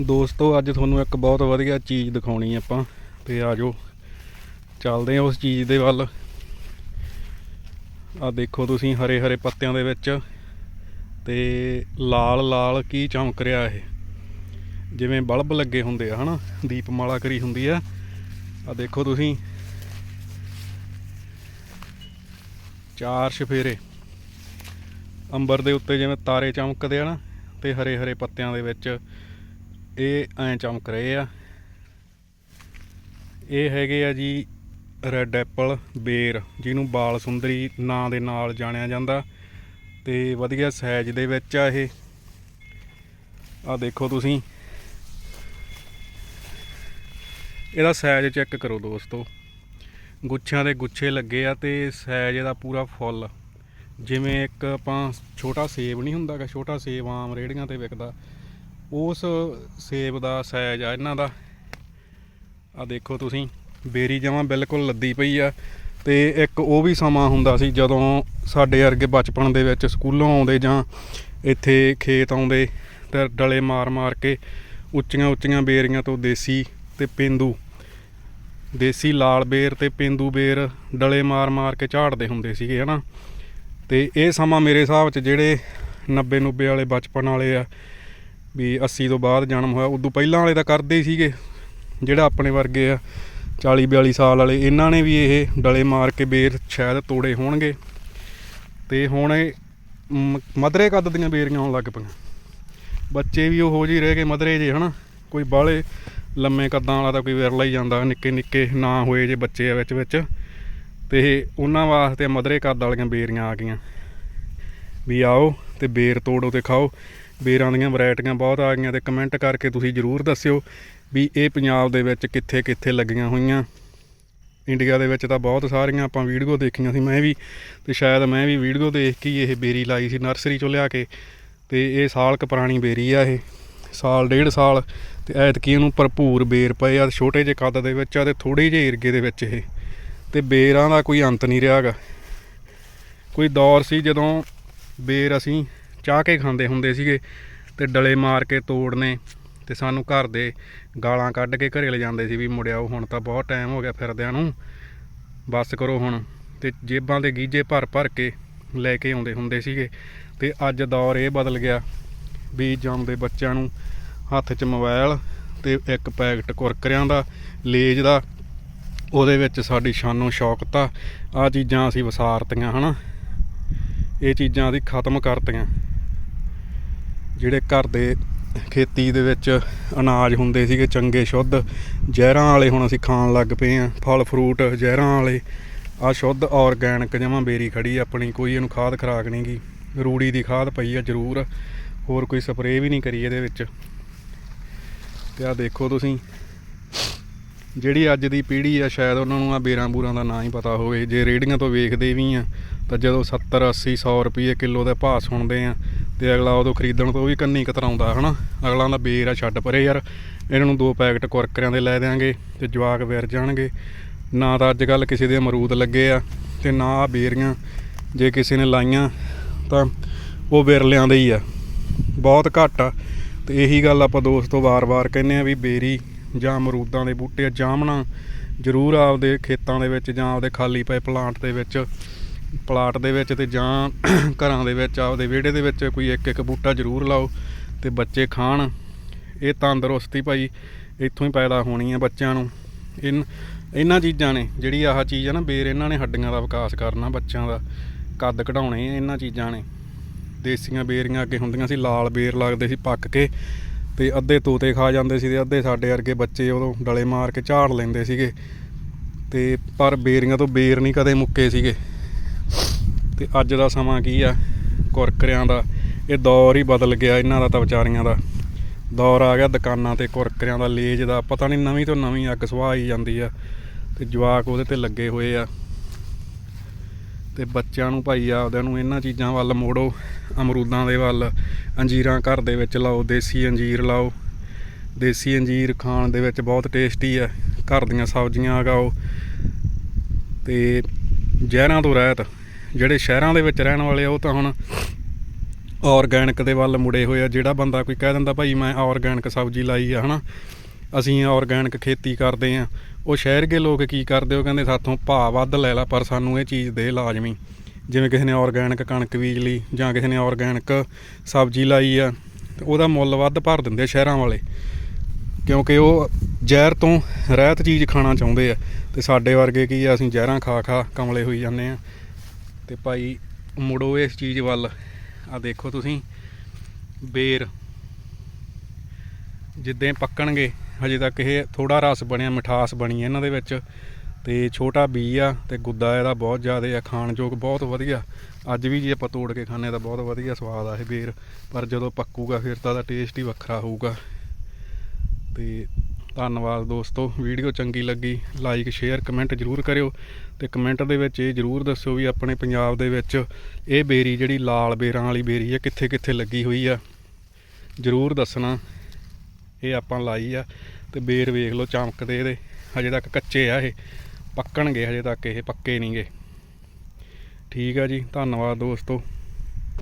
ਦੋਸਤੋ, ਅੱਜ ਤੁਹਾਨੂੰ ਇੱਕ ਬਹੁਤ ਵਧੀਆ ਚੀਜ਼ ਦਿਖਾਉਣੀ ਆਪਾਂ। ਤੇ ਆਜੋ, ਚੱਲਦੇ ਹਾਂ ਉਸ ਚੀਜ਼ ਦੇ ਵੱਲ। ਆ ਦੇਖੋ ਤੁਸੀਂ ਹਰੇ ਹਰੇ ਪੱਤਿਆਂ ਦੇ ਵਿੱਚ। ਤੇ ਲਾਲ ਲਾਲ ਕੀ ਚਮਕ ਰਿਹਾ ਇਹ? ਜਿਵੇਂ ਬਲਬ ਲੱਗੇ ਹੁੰਦੇ ਆ, ਹਨਾ? ਦੀਪਮਾਲਾ ਕਰੀ ਹੁੰਦੀ ਆ। ਆ ਦੇਖੋ ਤੁਸੀਂ। ਚਾਰ ਸ਼ਫੇਰੇ ਅੰਬਰ ਦੇ ਉੱਤੇ ਜਿਵੇਂ ਤਾਰੇ ਚਮਕਦੇ ਆ ਨਾ, ਤੇ ਹਰੇ ਹਰੇ ਪੱਤਿਆਂ ਦੇ ਵਿੱਚ। ਇਹ ਐਂ ਚਮਕ ਰਹੇ ਆ। ਇਹ ਹੈਗੇ ਆ ਜੀ ਰੈੱਡ ਐਪਲ, ਬੇਰ, ਜਿਹਨੂੰ ਬਾਲ ਸੁੰਦਰੀ ਨਾਂ ਦੇ ਨਾਲ ਜਾਣਿਆ ਜਾਂਦਾ। ਤੇ ਵਧੀਆ ਸਾਈਜ਼ ਦੇ ਵਿੱਚ ਆ ਇਹ। ਆ ਦੇਖੋ ਤੁਸੀਂ। ਇਹਦਾ ਸਾਈਜ਼ ਚੈੱਕ ਕਰੋ ਦੋਸਤੋ। ਗੁੱਛਿਆਂ ਦੇ ਗੁੱਛੇ ਲੱਗੇ ਆ ਤੇ ਸਾਈਜ਼ ਇਹਦਾ ਪੂਰਾ ਫੁੱਲ। ਜਿਵੇਂ ਇੱਕ ਆਪਾਂ ਛੋਟਾ ਸੇਬ ਨਹੀਂ ਹੁੰਦਾਗਾ ਛੋਟਾ ਸੇਬ ਆਮ ਰੇੜੀਆਂ ਤੇ ਵਿਕਦਾ। ਉਸ ਸੇਬ ਦਾ ਸਾਈਜ਼ ਆ ਇਹਨਾਂ ਦਾ। ਆ ਦੇਖੋ ਤੁਸੀਂ, ਬੇਰੀ ਜਮਾਂ ਬਿਲਕੁਲ ਲੱਦੀ ਪਈ ਆ ਤੇ ਇੱਕ ਉਹ ਵੀ ਸਮਾਂ ਹੁੰਦਾ ਸੀ ਜਦੋਂ ਸਾਡੇ ਵਰਗੇ ਬਚਪਨ ਦੇ ਵਿੱਚ ਸਕੂਲੋਂ ਆਉਂਦੇ ਜਾਂ ਇੱਥੇ ਖੇਤ ਆਉਂਦੇ ਤੇ ਡਲੇ ਮਾਰ-ਮਾਰ ਕੇ ਉੱਚੀਆਂ ਉੱਚੀਆਂ ਬੇਰੀਆਂ ਤੋਂ ਦੇਸੀ ਤੇ ਪਿੰਦੂ, ਦੇਸੀ ਲਾਲ ਬੇਰ ਤੇ ਪਿੰਦੂ ਬੇਰ ਡਲੇ ਮਾਰ-ਮਾਰ ਕੇ ਝਾੜਦੇ ਹੁੰਦੇ ਸੀਗੇ, ਹਨਾ? ਤੇ ਇਹ ਸਮਾਂ ਮੇਰੇ ਹਿਸਾਬ 'ਚ ਜਿਹੜੇ 90 90 ਵਾਲੇ ਬਚਪਨ ਵਾਲੇ ਆ ਵੀ 80 ਤੋਂ ਬਾਅਦ ਜਨਮ ਹੋਇਆ। ਉਦੋਂ ਪਹਿਲਾਂ ਵਾਲੇ ਤਾਂ ਕਰਦੇ ਹੀ ਸੀਗੇ, ਜਿਹੜਾ ਆਪਣੇ ਵਰਗੇ ਆ 40 42 ਸਾਲ ਵਾਲੇ, ਇਹਨਾਂ ਨੇ ਵੀ ਇਹ ਡਲੇ ਮਾਰ ਕੇ ਬੇਰ ਸ਼ਾਇਦ ਤੋੜੇ ਹੋਣਗੇ। ਤੇ ਹੁਣ ਇਹ ਮ- ਮਧਰੇ ਕੱਦ ਦੀਆਂ ਬੇਰੀਆਂ ਆਉਣ ਲੱਗ ਪਈਆਂ। ਬੱਚੇ ਵੀ ਉਹੋ ਜਿਹੇ ਰਹਿ ਗਏ ਮਧਰੇ ਜੇ ਹਨਾ? ਕੋਈ ਬਾਹਲੇ ਲੰਮੇ ਕੱਦਾਂ ਵਾਲਾ ਤਾਂ ਕੋਈ ਵਿਰਲਾ ਹੀ ਜਾਂਦਾ, ਨਿੱਕੇ ਨਿੱਕੇ ਨਾ ਹੋਏ ਜੇ ਬੱਚੇ ਆ ਵਿੱਚ ਵਿੱਚ। ਤੇ ਉਹਨਾਂ ਵਾਸਤੇ ਮਧਰੇ ਕੱਦ ਵਾਲੀਆਂ ਬੇਰੀਆਂ ਆ ਗਈਆਂ। ਵੀ ਆਓ ਤੇ ਬੇਰ ਤੋੜੋ ਤੇ ਖਾਓ। ਬੇਰਾਂ ਦੀਆਂ ਵੈਰਾਈਟੀਆਂ ਬਹੁਤ ਆ ਗਈਆਂ ਤੇ ਕਮੈਂਟ ਕਰਕੇ ਤੁਸੀਂ ਜਰੂਰ ਦੱਸਿਓ ਵੀ ਇਹ ਪੰਜਾਬ ਦੇ ਵਿੱਚ ਕਿੱਥੇ ਕਿੱਥੇ ਲੱਗੀਆਂ ਹੋਈਆਂ। ਇੰਡੀਆ ਦੇ ਵਿੱਚ ਤਾਂ ਬਹੁਤ ਸਾਰੀਆਂ ਆਪਾਂ ਵੀਡੀਓ ਦੇਖੀਆਂ ਸੀ, ਮੈਂ ਵੀ ਤੇ ਸ਼ਾਇਦ ਮੈਂ ਵੀ ਵੀਡੀਓ ਦੇਖ ਕੇ ਇਹ ਬੇਰੀ ਲਾਈ ਸੀ ਨਰਸਰੀ ਚੋਂ ਲਿਆ ਕੇ ਤੇ ਇਹ ਸਾਲ ਕ ਪੁਰਾਣੀ ਬੇਰੀ ਆ ਇਹ, ਸਾਲ ਡੇਢ ਸਾਲ ਤੇ ਐਤਕੀ ਇਹਨੂੰ ਭਰਪੂਰ ਬੇਰ ਪਏ ਆ ਛੋਟੇ ਜਿਹੇ ਕੱਦ ਦੇ ਵਿੱਚ ਆ ਤੇ ਥੋੜੇ ਜਿਹੇ ਏਰਗੇ ਦੇ ਵਿੱਚ ਇਹ ਤੇ ਬੇਰਾਂ ਦਾ ਕੋਈ ਅੰਤ ਨਹੀਂ ਰਿਹਾਗਾ ਕੋਈ ਦੌਰ ਸੀ ਜਦੋਂ ਬੇਰ ਅਸੀਂ ਚਾਹ ਕੇ ਖਾਂਦੇ ਹੁੰਦੇ ਸੀਗੇ ਤੇ ਡਲੇ ਮਾਰ ਕੇ ਤੋੜਨੇ ਤੇ ਸਾਨੂੰ ਘਰ ਦੇ ਗਾਲਾਂ ਕੱਢ ਕੇ ਘਰੇ ਲੈ ਜਾਂਦੇ ਸੀ ਵੀ ਮੁੜਿਆਓ ਹੁਣ ਤਾਂ ਬਹੁਤ ਟਾਈਮ ਹੋ ਗਿਆ ਫਿਰਦਿਆਂ ਨੂੰ। ਬਸ ਕਰੋ ਹੁਣ। ਤੇ ਜੇਬਾਂ ਦੇ ਗੀਜੇ ਭਰ ਭਰ ਕੇ ਲੈ ਕੇ ਆਉਂਦੇ ਹੁੰਦੇ ਸੀਗੇ। ਤੇ ਅੱਜ ਦੌਰ ਇਹ ਬਦਲ ਗਿਆ ਵੀ ਜੰਮਦੇ ਬੱਚਿਆਂ ਨੂੰ ਹੱਥ 'ਚ ਮੋਬਾਈਲ ਤੇ ਇੱਕ ਪੈਕਟ ਕੁਰਕਰਿਆਂ ਦਾ, ਲੇਜ ਦਾ, ਉਹਦੇ ਵਿੱਚ ਸਾਡੀ ਸ਼ਾਨੋ ਸ਼ੌਕਤ ਆ ਆ ਚੀਜ਼ਾਂ ਅਸੀਂ ਵਸਾਰਤੀਆਂ, ਹਨਾ? ਇਹ ਚੀਜ਼ਾਂ ਅਸੀਂ ਖਤਮ ਕਰਤੀਆਂ। ਜਿਹੜੇ ਘਰ ਦੇ ਖੇਤੀ ਦੇ ਵਿੱਚ ਅਨਾਜ ਹੁੰਦੇ ਸੀਗੇ ਚੰਗੇ ਸ਼ੁੱਧ, ਜ਼ਹਿਰਾਂ ਵਾਲੇ ਹੁਣ ਅਸੀਂ ਖਾਣ ਲੱਗ ਪਏ ਆ ਫਲ ਫਰੂਟ, ਜ਼ਹਿਰਾਂ ਵਾਲੇ। ਆ ਸ਼ੁੱਧ ਆਰਗੈਨਿਕ ਜਮਾਂ ਬੇਰੀ ਖੜੀ ਆਪਣੀ ਕੋਈ ਇਹਨੂੰ ਖਾਦ ਖਰਾਕ ਨਹੀਂ ਗੀ। ਰੂੜੀ ਦੀ ਖਾਦ ਪਈ ਆ ਜ਼ਰੂਰ, ਹੋਰ ਕੋਈ ਸਪਰੇਅ ਵੀ ਨਹੀਂ ਕਰੀ ਇਹਦੇ ਵਿੱਚ। ਤੇ ਆ ਦੇਖੋ ਤੁਸੀਂ, ਜਿਹੜੀ ਅੱਜ ਦੀ ਪੀੜ੍ਹੀ ਆ, ਸ਼ਾਇਦ ਉਹਨਾਂ ਨੂੰ ਆ ਬੇਰਾਂ ਬੂਰਾਂ ਦਾ ਨਾਂ ਹੀ ਪਤਾ ਹੋਵੇ। ਜੇ ਰੇੜੀਆਂ ਤੋਂ ਵੇਖਦੇ ਵੀ ਆ, ਤਾਂ ਜਦੋਂ 70 80 100 ਰੁਪਏ ਕਿਲੋ ਦੇ ਭਾਅ ਸੁਣਦੇ ਆ ਤੇ ਅਗਲਾ ਉਦੋਂ ਖਰੀਦਣ ਤੋਂ ਵੀ ਕੰਨੀ ਕਤਰਾਉਂਦਾ ਹਨਾ? ਅਗਲਾ ਦਾ ਬੇਰ ਆ, ਛੱਡ ਪਰੇ ਯਾਰ, ਇਹਨਾਂ ਨੂੰ ਦੋ ਪੈਕਟ ਕੁਰਕਰਿਆਂ ਦੇ ਲੈ ਦਿਆਂਗੇ ਤੇ ਜਵਾਕ ਵਿਰ ਜਾਣਗੇ। ਨਾ ਤਾਂ ਅੱਜ ਕੱਲ ਕਿਸੇ ਦੇ ਅਮਰੂਦ ਲੱਗੇ ਆ ਤੇ ਨਾ ਆ ਬੇਰੀਆਂ, ਜੇ ਕਿਸੇ ਨੇ ਲਾਈਆਂ ਤਾਂ ਉਹ ਵਿਰਲਿਆਂ ਦੇ ਹੀ ਆ। ਬਹੁਤ ਘੱਟ ਆ। ਤੇ ਇਹੀ ਗੱਲ ਆਪਾਂ ਦੋਸਤੋ ਵਾਰ-ਵਾਰ ਕਹਿੰਦੇ ਆ ਵੀ ਬੇਰੀ ਜਾਂ ਅਮਰੂਦਾਂ ਦੇ ਬੂਟੇ ਜਾਮਣਾ ਜ਼ਰੂਰ ਆਪਦੇ ਖੇਤਾਂ ਦੇ ਵਿੱਚ ਜਾਂ ਆਪਦੇ ਖਾਲੀ ਪਏ ਪਲਾਂਟ ਦੇ ਵਿੱਚ ਪਲਾਟ ਦੇ ਵਿੱਚ ਤੇ ਜਾਂ ਘਰਾਂ ਦੇ ਵਿੱਚ, ਆਪਦੇ ਵਿਹੜੇ ਦੇ ਵਿੱਚ ਕੋਈ ਇੱਕ ਇੱਕ ਬੂਟਾ ਜ਼ਰੂਰ ਲਾਓ ਤੇ ਬੱਚੇ ਖਾਣ। ਇਹ ਤੰਦਰੁਸਤੀ ਭਾਈ ਇੱਥੋਂ ਹੀ ਪੈਦਾ ਹੋਣੀ ਹੈ ਬੱਚਿਆਂ ਨੂੰ। ਇਨ ਇਹਨਾਂ ਚੀਜ਼ਾਂ ਨੇ ਜਿਹੜੀ ਆਹ ਚੀਜ਼ ਆ ਨਾ, ਬੇਰ ਇਹਨਾਂ ਨੇ ਹੱਡੀਆਂ ਦਾ ਵਿਕਾਸ ਕਰਨਾ ਬੱਚਿਆਂ ਦਾ, ਕੱਦ ਕਢਾਉਣੇ ਇਹਨਾਂ ਚੀਜ਼ਾਂ ਨੇ। ਦੇਸੀਆਂ ਬੇਰੀਆਂ ਅੱਗੇ ਹੁੰਦੀਆਂ ਸੀ, ਲਾਲ ਬੇਰ ਲੱਗਦੇ ਸੀ ਪੱਕ ਕੇ ਤੇ ਅੱਧੇ ਤੋਤੇ ਖਾ ਜਾਂਦੇ ਸੀ ਤੇ ਅੱਧੇ ਸਾਡੇ ਵਰਗੇ ਬੱਚੇ ਉਦੋਂ ਡਲੇ ਮਾਰ ਕੇ ਝਾੜ ਲੈਂਦੇ ਸੀਗੇ। ਤੇ ਪਰ ਬੇਰੀਆਂ ਤੋਂ ਬੇਰ ਨਹੀਂ ਕਦੇ ਮੁੱਕੇ ਸੀਗੇ। ਤੇ ਅੱਜ ਦਾ ਸਮਾਂ ਕੀ ਆ? ਕੁਰਕਰਿਆਂ ਦਾ। ਇਹ ਦੌਰ ਹੀ ਬਦਲ ਗਿਆ ਇਹਨਾਂ ਦਾ ਤਾਂ ਵਿਚਾਰੀਆਂ ਦਾ। ਦੌਰ ਆ ਗਿਆ ਦੁਕਾਨਾਂ ਤੇ ਕੁਰਕਰਿਆਂ ਦਾ ਲੇਜ ਦਾ। ਪਤਾ ਨਹੀਂ ਨਵੀਂ ਤੋਂ ਨਵੀਂ ਅੱਗ ਸੁਆਹ ਆਈ ਜਾਂਦੀ ਆ ਤੇ ਜਵਾਕ ਉਹਦੇ ਤੇ ਲੱਗੇ ਹੋਏ ਆ। ਤੇ ਬੱਚਿਆਂ ਨੂੰ ਭਾਈ ਆਪਦਿਆਂ ਨੂੰ ਇਹਨਾਂ ਚੀਜ਼ਾਂ ਵੱਲ ਮੋੜੋ, ਅਮਰੂਦਾਂ ਦੇ ਵੱਲ। ਅੰਜੀਰਾਂ ਘਰ ਦੇ ਵਿੱਚ ਲਾਓ, ਦੇਸੀ ਅੰਜੀਰ ਲਾਓ। ਦੇਸੀ ਅੰਜੀਰ ਖਾਣ ਦੇ ਵਿੱਚ ਬਹੁਤ ਟੇਸਟੀ ਆ। ਘਰ ਦੀਆਂ ਸਬਜ਼ੀਆਂ ਉਗਾਓ। ਤੇ ਜ਼ਹਿਰਾਂ ਤੋਂ ਰਹਿਤ। ਜਿਹੜੇ ਸ਼ਹਿਰਾਂ ਦੇ ਵਿੱਚ ਰਹਿਣ ਵਾਲੇ ਆ, ਉਹ ਤਾਂ ਹੁਣ ਆਰਗੈਨਿਕ ਦੇ ਵੱਲ ਮੁੜੇ ਹੋਏ ਆ। ਜਿਹੜਾ ਬੰਦਾ ਕੋਈ ਕਹਿ ਦਿੰਦਾ, ਭਾਈ ਮੈਂ ਆਰਗੈਨਿਕ ਸਬਜ਼ੀ ਲਾਈ ਆ, ਹਨਾ? ਅਸੀਂ ਆਰਗੈਨਿਕ ਖੇਤੀ ਕਰਦੇ ਆ। ਉਹ ਸ਼ਹਿਰ ਦੇ ਲੋਕ ਕੀ ਕਰਦੇ? ਉਹ ਕਹਿੰਦੇ, ਸਾਥੋਂ ਭਾਅ ਵੱਧ ਲੈ ਲੈ, ਪਰ ਸਾਨੂੰ ਇਹ ਚੀਜ਼ ਦੇ ਲਾਜ਼ਮੀ। ਜਿਵੇਂ ਕਿਸੇ ਨੇ ਆਰਗੈਨਿਕ ਕਣਕ ਬੀਜ ਲਈ, ਜਾਂ ਕਿਸੇ ਨੇ ਆਰਗੈਨਿਕ ਸਬਜ਼ੀ ਲਾਈ ਆ, ਤੇ ਉਹਦਾ ਮੁੱਲ ਵੱਧ ਭਰ ਦਿੰਦੇ ਸ਼ਹਿਰਾਂ ਵਾਲੇ। ਕਿਉਂਕਿ ਉਹ ਜ਼ਹਿਰ ਤੋਂ ਰਹਿਤ ਚੀਜ਼ ਖਾਣਾ ਚਾਹੁੰਦੇ ਆ। ਤੇ ਸਾਡੇ ਵਰਗੇ ਕੀ ਆ, ਅਸੀਂ ਜ਼ਹਿਰਾਂ ਖਾ ਖਾ ਕਮਲੇ ਹੋਈ ਜਾਂਦੇ ਆ। ਤੇ ਭਾਈ ਮੁੜੋ ਇਸ ਚੀਜ਼ ਵੱਲ। ਆ ਦੇਖੋ ਤੁਸੀਂ, ਬੇਰ। ਜਿੱਦਾਂ ਪੱਕਣਗੇ, ਹਜੇ ਤੱਕ ਇਹ ਥੋੜਾ ਰਸ ਬਣਿਆ, ਮਿਠਾਸ ਬਣੀ ਹੈ ਇਹਨਾਂ ਦੇ ਵਿੱਚ। ਤੇ ਛੋਟਾ ਬੀ ਆ ਤੇ ਗੁੱਦਾ ਇਹਦਾ ਬਹੁਤ ਜ਼ਿਆਦਾ ਆ ਖਾਣਯੋਗ ਬਹੁਤ ਵਧੀਆ। ਅੱਜ ਵੀ ਜੇ ਆਪਾਂ ਤੋੜ ਕੇ ਖਾਣੇ ਤਾਂ ਬਹੁਤ ਵਧੀਆ ਸਵਾਦ ਆ ਇਹ ਬੇਰ। ਪਰ ਜਦੋਂ ਪੱਕੂਗਾ ਫਿਰ ਤਾਂ ਦਾ ਟੇਸਟ ਹੀ ਵੱਖਰਾ ਹੋਊਗਾ। ਤੇ ਧੰਨਵਾਦ ਦੋਸਤੋ, ਵੀਡੀਓ ਚੰਗੀ ਲੱਗੀ ਲਾਈਕ ਸ਼ੇਅਰ ਕਮੈਂਟ ਜਰੂਰ ਕਰਿਓ ਤੇ ਕਮੈਂਟ ਦੇ ਵਿੱਚ ਇਹ ਜਰੂਰ ਦੱਸਿਓ ਵੀ ਆਪਣੇ ਪੰਜਾਬ ਦੇ ਵਿੱਚ ਇਹ ਬੇਰੀ ਜਿਹੜੀ ਲਾਲ ਬੇਰਾਂ ਵਾਲੀ ਬੇਰੀ ਹੈ ਕਿੱਥੇ ਕਿੱਥੇ ਲੱਗੀ ਹੋਈ ਆ। ਜਰੂਰ ਦੱਸਣਾ, ਇਹ ਆਪਾਂ ਲਾਈ ਆ ਤੇ ਬੇਰ ਵੇਖ ਲਓ, ਚਮਕਦੇ ਇਹਦੇ। ਹਜੇ ਤੱਕ ਕੱਚੇ ਆ ਇਹ, ਪੱਕਣਗੇ ਹਜੇ ਤੱਕ ਇਹ, ਪੱਕੇ ਨਹੀਂਗੇ ਠੀਕ ਆ ਜੀ, ਧੰਨਵਾਦ ਦੋਸਤੋ।